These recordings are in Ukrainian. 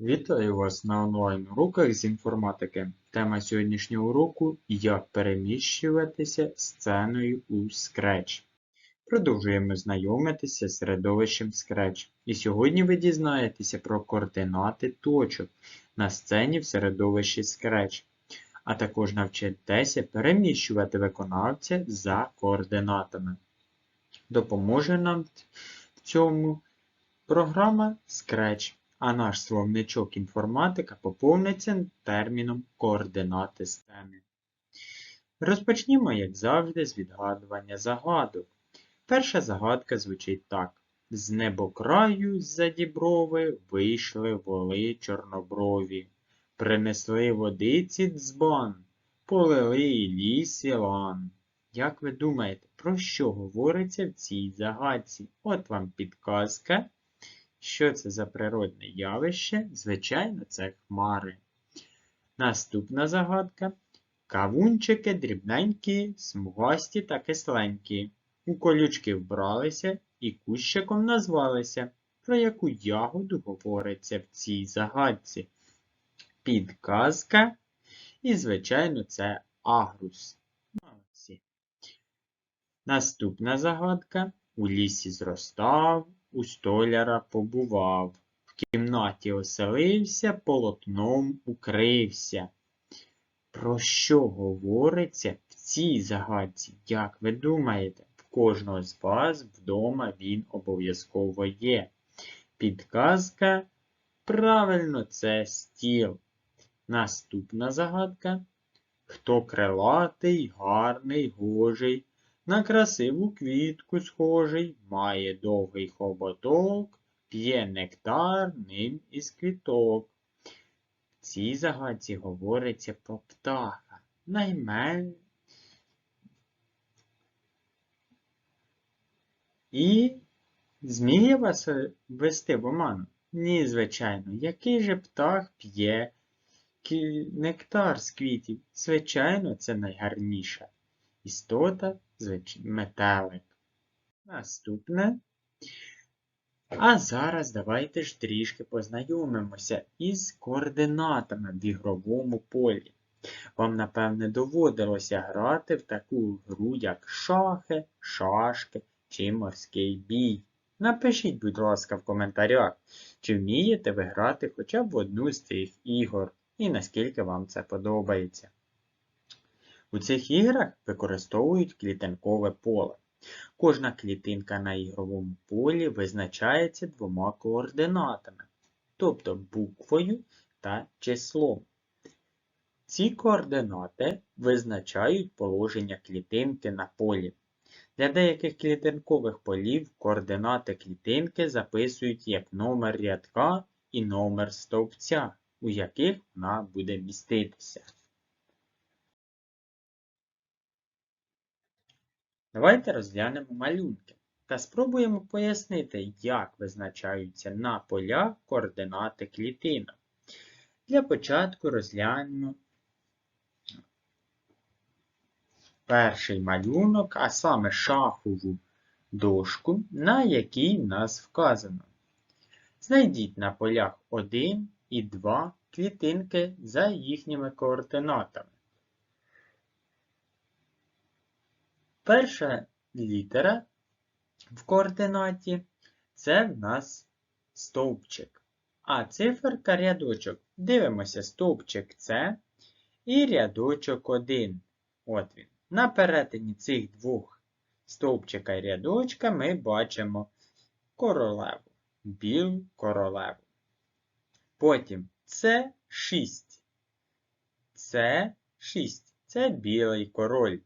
Вітаю вас на онлайн-уроках з інформатики. Тема сьогоднішнього уроку Як переміщуватися сценою у Scratch. Продовжуємо знайомитися з середовищем Scratch. І сьогодні ви дізнаєтеся про координати точок на сцені в середовищі Scratch, а також навчитеся переміщувати виконавця за координатами. Допоможе нам в цьому програма Scratch а наш словничок інформатика поповниться терміном координати сцени. Розпочнімо, як завжди, з відгадування загадок. Перша загадка звучить так. З небокраю з-за діброви вийшли воли чорноброві, принесли водиці дзбан, полили і ліс і лан. Як ви думаєте, про що говориться в цій загадці? От вам підказка. Що це за природне явище? Звичайно, це хмари. Наступна загадка. Кавунчики дрібненькі, смугасті та кисленькі. У колючки вбралися і кущиком назвалися. Про яку ягоду говориться в цій загадці? Підказка. І, звичайно, це агрус. Наступна загадка. У лісі зростав, у столяра побував, в кімнаті оселився, полотном укрився. Про що говориться в цій загадці? Як ви думаєте, в кожного з вас вдома він обов'язково є. Підказка. Правильно, це стіл. Наступна загадка. Хто крилатий, гарний, гожий, на красиву квітку схожий, має довгий хоботок, п'є нектар ним із квіток. В цій загадці говориться про птаха. Наймен. І зміє вас ввести в оману? Ні, звичайно. Який же птах п'є нектар з квітів? Звичайно, це найгарніша істота метелик. Наступне. А зараз давайте ж трішки познайомимося із координатами в ігровому полі. Вам, напевне, доводилося грати в таку гру, як шахи, шашки чи морський бій. Напишіть, будь ласка, в коментарях, чи вмієте ви грати хоча б в одну з цих ігор і наскільки вам це подобається. У цих іграх використовують клітинкове поле. Кожна клітинка на ігровому полі визначається двома координатами, тобто буквою та числом. Ці координати визначають положення клітинки на полі. Для деяких клітинкових полів координати клітинки записують як номер рядка і номер стовпця, у яких вона буде міститися. Давайте розглянемо малюнки та спробуємо пояснити, як визначаються на полях координати клітинок. Для початку розглянемо перший малюнок, а саме шахову дошку, на якій в нас вказано. Знайдіть на полях 1 і 2 клітинки за їхніми координатами. Перша літера в координаті це в нас стовпчик. А циферка рядочок. Дивимося стовпчик С і рядочок 1. От він. На перетині цих двох стовпчика і рядочка ми бачимо королеву, білу королеву. Потім С 6. С 6. Це білий король.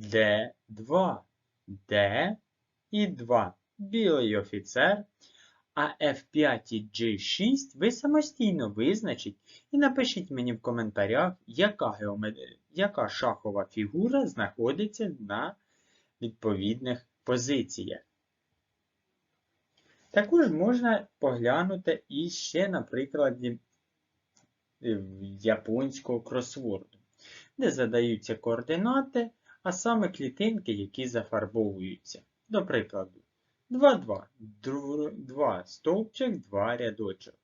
Д2, Д і 2. Білий офіцер. А F5 і G6 ви самостійно визначіть і напишіть мені в коментарях, яка, геомет... яка шахова фігура знаходиться на відповідних позиціях. Також можна поглянути і ще на прикладі е, японського кросворду, де задаються координати а саме клітинки, які зафарбовуються. До прикладу, 2, 2, 2 стовпчик, 2 рядочок.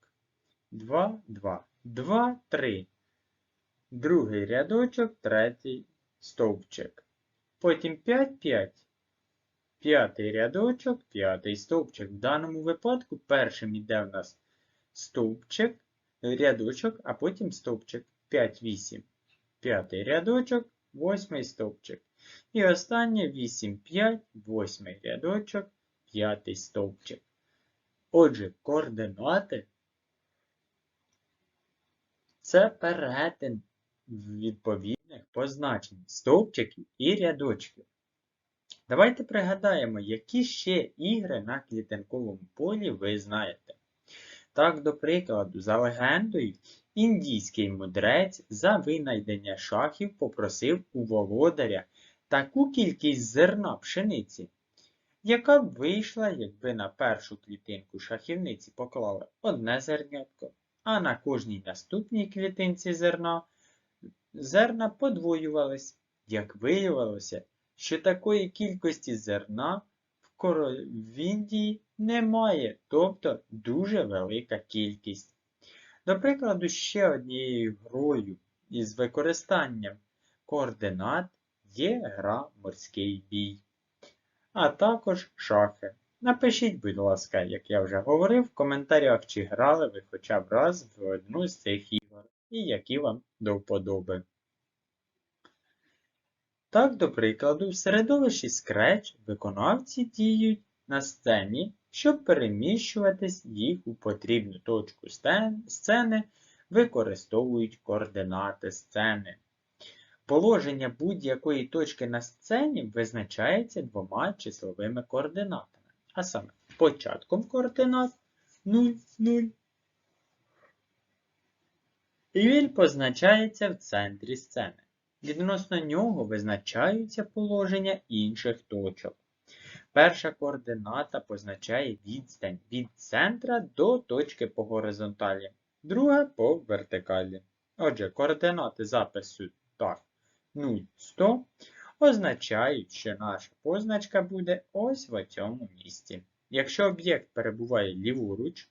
2, 2. 2, 3. Другий рядочок, третій стовпчик. Потім 5, 5. П'ятий рядочок, п'ятий стовпчик. В даному випадку першим йде в нас стовпчик, рядочок, а потім стовпчик. 5, 8. П'ятий рядочок, восьмий стовпчик. І останнє 8, 5, восьмий рядочок, п'ятий стовпчик. Отже, координати це перетин відповідних позначень стовпчиків і рядочків. Давайте пригадаємо, які ще ігри на клітинковому полі ви знаєте. Так, до прикладу, за легендою, індійський мудрець за винайдення шахів попросив у володаря таку кількість зерна пшениці, яка б вийшла, якби на першу клітинку шахівниці поклали одне зернятко, а на кожній наступній клітинці зерна зерна подвоювались. Як виявилося, що такої кількості зерна в Коровіндії немає, тобто дуже велика кількість. До прикладу, ще однією грою із використанням координат є гра морський бій, а також шахи. Напишіть, будь ласка, як я вже говорив, в коментарях, чи грали ви хоча б раз в одну з цих ігор і які вам до вподоби. Так, до прикладу, в середовищі Scratch виконавці діють на сцені, щоб переміщуватись їх у потрібну точку сцени, використовують координати сцени. Положення будь-якої точки на сцені визначається двома числовими координатами. А саме початком координат 0, 0. І він позначається в центрі сцени. Відносно нього визначаються положення інших точок. Перша координата позначає відстань від центра до точки по горизонталі, друга по вертикалі. Отже, координати запису так 0, 100 означають, що наша позначка буде ось в цьому місці. Якщо об'єкт перебуває ліворуч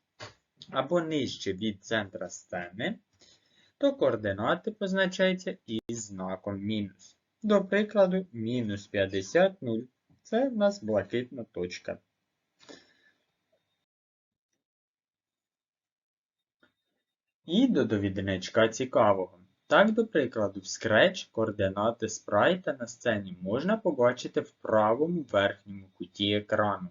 або нижче від центра сцени, то координати позначаються із знаком мінус. До прикладу, мінус 50, 0. Це в нас блакитна точка. І до довідничка цікавого. Так, до прикладу, в Scratch координати спрайта на сцені можна побачити в правому верхньому куті екрану,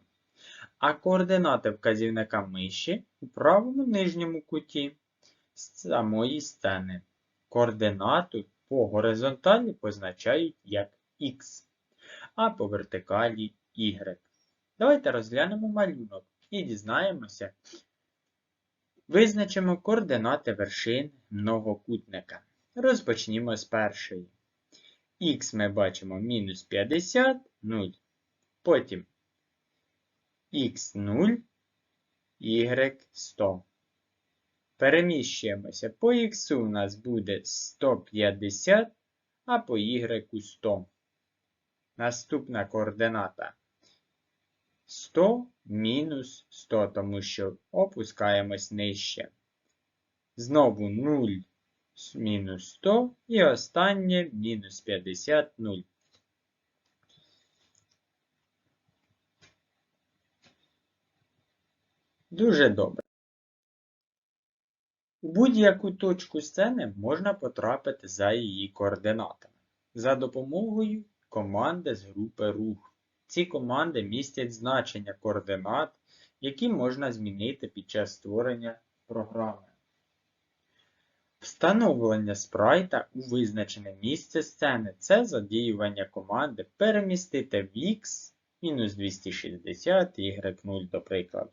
а координати вказівника миші у правому нижньому куті самої сцени. Координату по горизонталі позначають як X, а по вертикалі Y. Давайте розглянемо малюнок і дізнаємося. Визначимо координати вершин многокутника. Розпочнімо з першої. Х ми бачимо мінус 50, 0. Потім х0, y 100. Переміщуємося. По х у нас буде 150, а по y 100. Наступна координата 100 мінус 100, тому що опускаємось нижче. Знову 0 мінус 100 і останнє мінус 50 0. Дуже добре. У будь-яку точку сцени можна потрапити за її координатами за допомогою команди з групи рух. Ці команди містять значення координат, які можна змінити під час створення програми. Встановлення спрайта у визначене місце сцени це задіювання команди перемістити в X мінус 260 y0, до прикладу.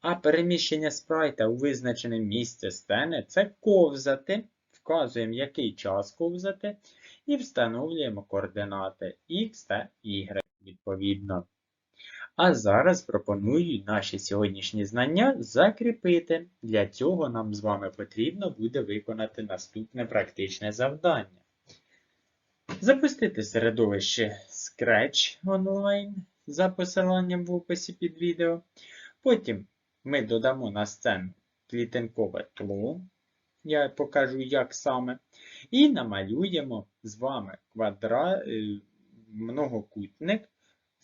А переміщення спрайта у визначене місце сцени це ковзати, вказуємо, який час ковзати, і встановлюємо координати X та Y відповідно. А зараз пропоную наші сьогоднішні знання закріпити. Для цього нам з вами потрібно буде виконати наступне практичне завдання. Запустити середовище Scratch онлайн за посиланням в описі під відео. Потім ми додамо на сцену клітинкове тло. Я покажу, як саме. І намалюємо з вами квадра... е, многокутник,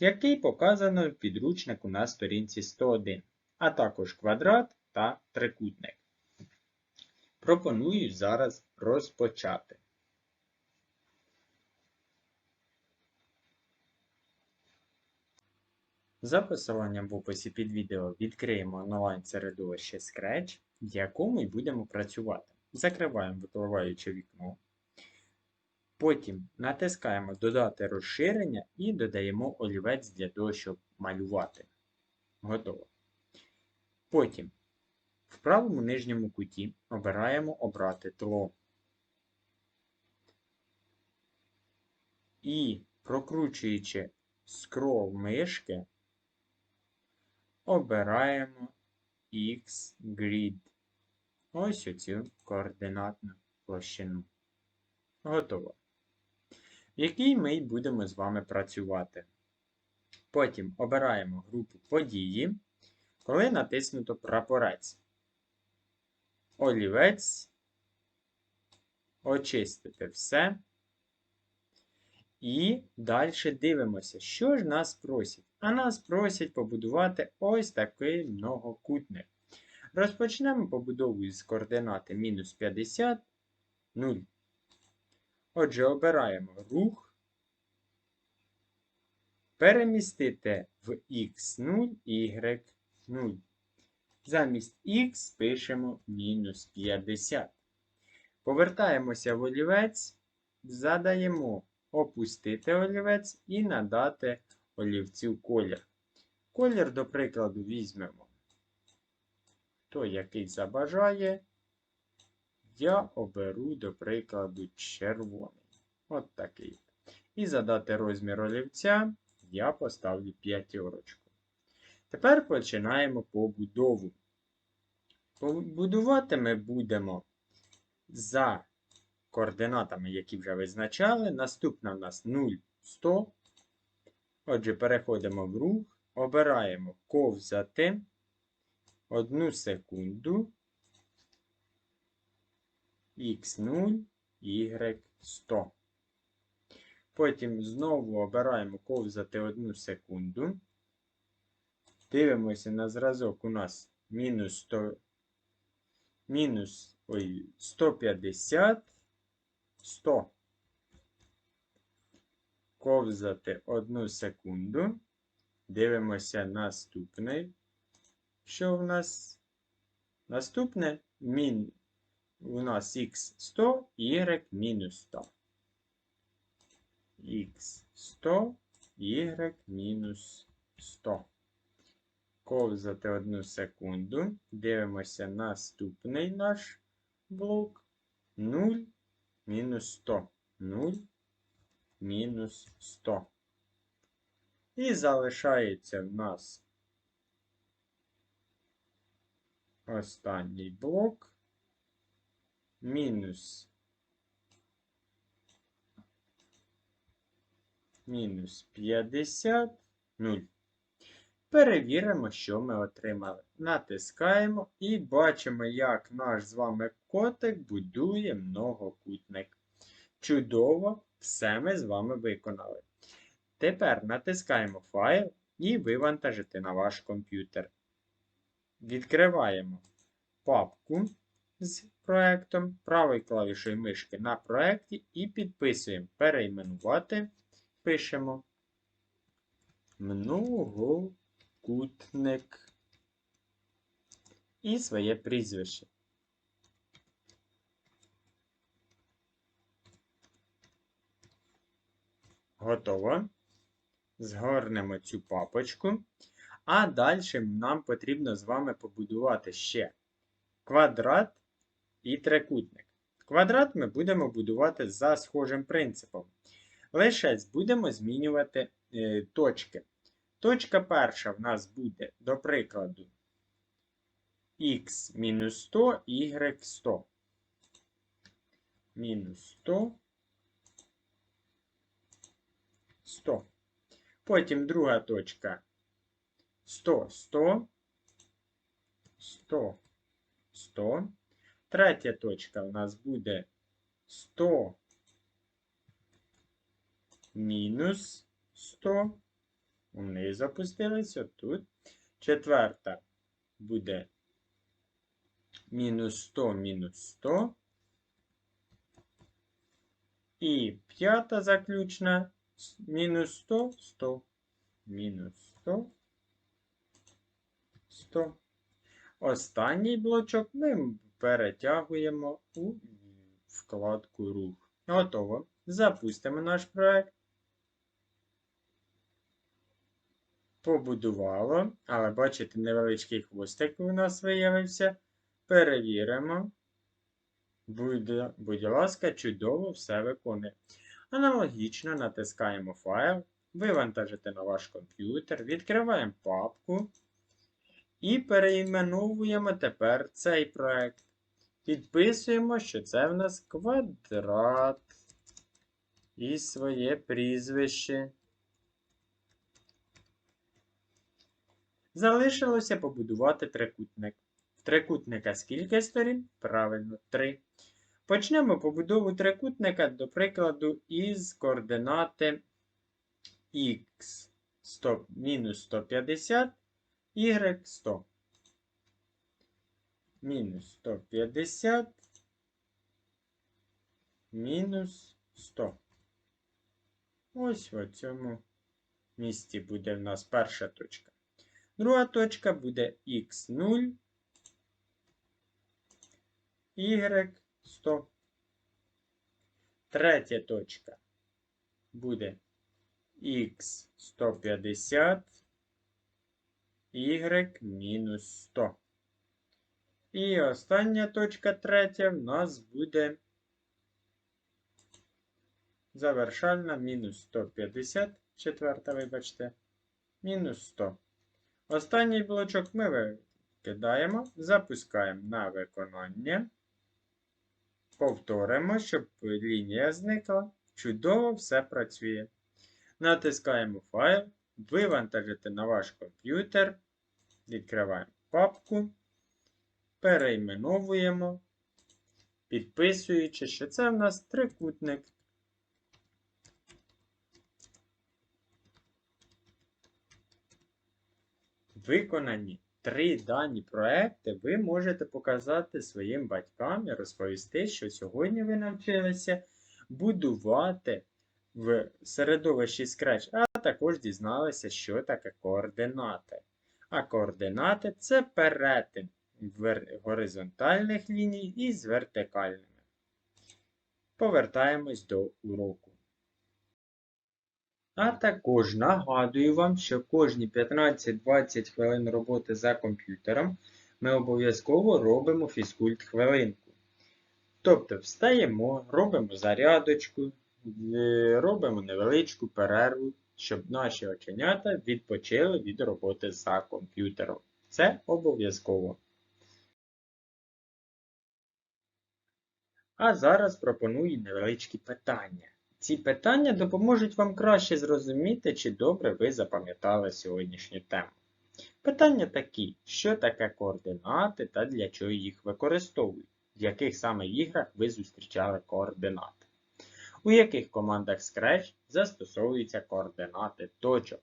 який показано в підручнику на сторінці 101, а також квадрат та трикутник. Пропоную зараз розпочати. За посиланням в описі під відео відкриємо онлайн-середовище Scratch, в якому й будемо працювати. Закриваємо випливаюче вікно. Потім натискаємо Додати розширення і додаємо олівець для того, щоб малювати. Готово. Потім в правому нижньому куті обираємо Обрати тло. І прокручуючи скрол мишки, обираємо X-Grid. Ось оцю координатну площину. Готово. В якій ми будемо з вами працювати. Потім обираємо групу події, коли натиснуто прапорець. Олівець. Очистити все. І далі дивимося, що ж нас просять. А нас просять побудувати ось такий многокутник. Розпочнемо побудову з координати мінус 50, 0. Отже, обираємо рух. Перемістити в x0, y0. Замість х пишемо мінус 50. Повертаємося в олівець, задаємо опустити олівець і надати олівцю колір. Колір, до прикладу, візьмемо той, який забажає. Я оберу, до прикладу, червоний. От такий. І задати розмір олівця я поставлю п'ятерочку. Тепер починаємо побудову. Побудувати ми будемо за координатами, які вже визначали. Наступна в нас 0, 100. Отже, переходимо в рух, обираємо ковзати 1 секунду x0, y100. Потім знову обираємо ковзати 1 секунду. Дивимося на зразок у нас мінус 100, мінус ой, 150, 100. Ковзати 1 секунду. Дивимося наступний. Що в нас? Наступне мін у нас x100, y мінус 100. x100, y мінус 100. Ковзати одну секунду. Дивимося наступний наш блок. 0 мінус 100. 0 мінус 100. І залишається в нас останній блок мінус мінус 50 0. Перевіримо, що ми отримали. Натискаємо і бачимо, як наш з вами котик будує многокутник. Чудово, все ми з вами виконали. Тепер натискаємо файл і вивантажити на ваш комп'ютер. Відкриваємо папку з проектом, правою клавішою мишки на проєкті і підписуємо перейменувати. Пишемо многокутник і своє прізвище. Готово. Згорнемо цю папочку. А далі нам потрібно з вами побудувати ще квадрат і трикутник. Квадрат ми будемо будувати за схожим принципом. Лише будемо змінювати е, точки. Точка перша в нас буде, до прикладу, х мінус 100, y 100. Мінус 100, 100. Потім друга точка 100, 100, 100, 100. Третя точка у нас буде 100 мінус 100. Вниз опустилися тут. Четверта буде мінус 100 мінус 100. І п'ята заключна мінус 100, 100, мінус 100, 100. Останній блочок ми перетягуємо у вкладку рух. Готово. Запустимо наш проект. Побудувало, але бачите, невеличкий хвостик у нас виявився. Перевіримо. Будь, будь ласка, чудово все виконує. Аналогічно натискаємо файл, вивантажити на ваш комп'ютер, відкриваємо папку і переіменовуємо тепер цей проект. Підписуємо, що це в нас квадрат і своє прізвище. Залишилося побудувати трикутник. Трикутника скільки сторін? Правильно, 3. Почнемо побудову трикутника, до прикладу, із координати 100, мінус 150, y 100. Мінус 150, мінус 100. Ось в цьому місці буде в нас перша точка. Друга точка буде х0, y 100. Третя точка буде х 150, y мінус 100. І остання точка третя в нас буде завершальна мінус 150, четверта, вибачте, мінус 100. Останній блочок ми викидаємо, запускаємо на виконання. Повторимо, щоб лінія зникла. Чудово все працює. Натискаємо файл, вивантажити на ваш комп'ютер. Відкриваємо папку, перейменовуємо, підписуючи, що це в нас трикутник. Виконані три дані проекти ви можете показати своїм батькам і розповісти, що сьогодні ви навчилися будувати в середовищі Scratch, а також дізналися, що таке координати. А координати це перетин горизонтальних ліній із вертикальними. Повертаємось до уроку. А також нагадую вам, що кожні 15-20 хвилин роботи за комп'ютером ми обов'язково робимо фізкульт хвилинку. Тобто встаємо, робимо зарядочку, е, робимо невеличку перерву, щоб наші оченята відпочили від роботи за комп'ютером. Це обов'язково. А зараз пропоную невеличкі питання. Ці питання допоможуть вам краще зрозуміти, чи добре ви запам'ятали сьогоднішню тему. Питання такі: що таке координати та для чого їх використовують, в яких саме іграх ви зустрічали координати, у яких командах Scratch застосовуються координати точок.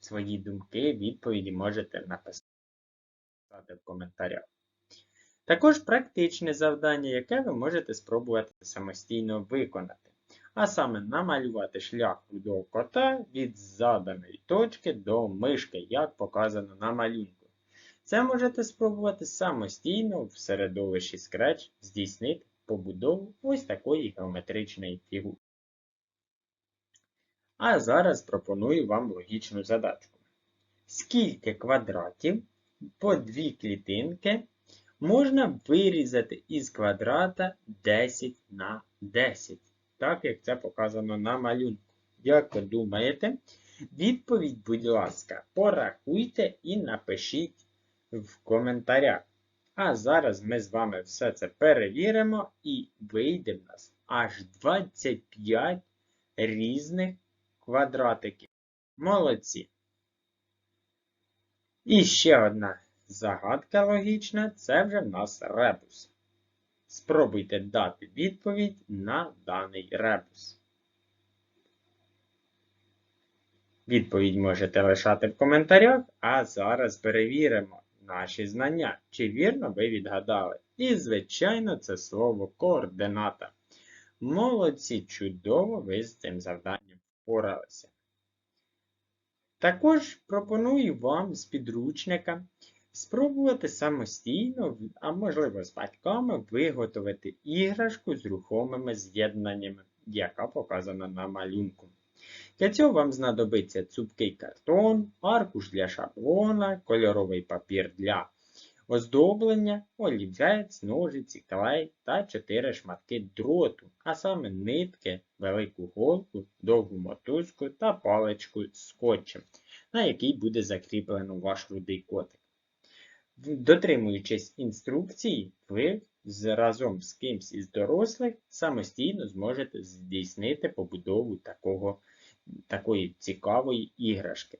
Свої думки, відповіді можете написати в коментарях. Також практичне завдання, яке ви можете спробувати самостійно виконати а саме намалювати шлях рудого кота від заданої точки до мишки, як показано на малюнку. Це можете спробувати самостійно в середовищі Scratch здійснити побудову ось такої геометричної фігури. А зараз пропоную вам логічну задачку. Скільки квадратів по дві клітинки можна вирізати із квадрата 10 на 10? так як це показано на малюнку. Як ви думаєте? Відповідь, будь ласка, порахуйте і напишіть в коментарях. А зараз ми з вами все це перевіримо і вийде в нас аж 25 різних квадратиків. Молодці. І ще одна Загадка логічна це вже в нас ребус. Спробуйте дати відповідь на даний ребус. Відповідь можете лишати в коментарях, а зараз перевіримо наші знання, чи вірно ви відгадали. І, звичайно, це слово координата. Молодці, чудово ви з цим завданням впоралися. Також пропоную вам з підручника спробувати самостійно, а можливо з батьками, виготовити іграшку з рухомими з'єднаннями, яка показана на малюнку. Для цього вам знадобиться цупкий картон, аркуш для шаблона, кольоровий папір для оздоблення, олівець, ножиці, клей та 4 шматки дроту, а саме нитки, велику голку, довгу мотузку та паличку з скотчем, на який буде закріплено ваш рудий котик. Дотримуючись інструкції, ви разом з кимсь із дорослих самостійно зможете здійснити побудову такого, такої цікавої іграшки.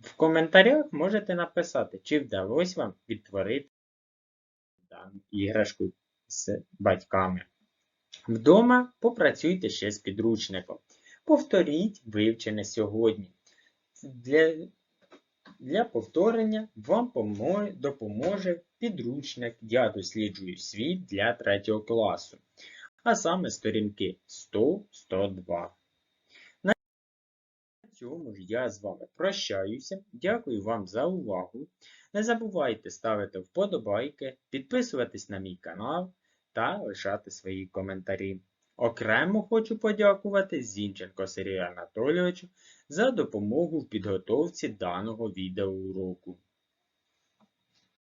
В коментарях можете написати, чи вдалося вам відтворити дану іграшку з батьками. Вдома попрацюйте ще з підручником. Повторіть вивчене сьогодні. Для, для повторення вам допоможе підручник Я досліджую світ для 3 класу, а саме сторінки 100-102. На цьому ж я з вами прощаюся. Дякую вам за увагу. Не забувайте ставити вподобайки, підписуватись на мій канал та лишати свої коментарі. Окремо хочу подякувати Зінченко Сергію Анатолійовичу за допомогу в підготовці даного відеоуроку.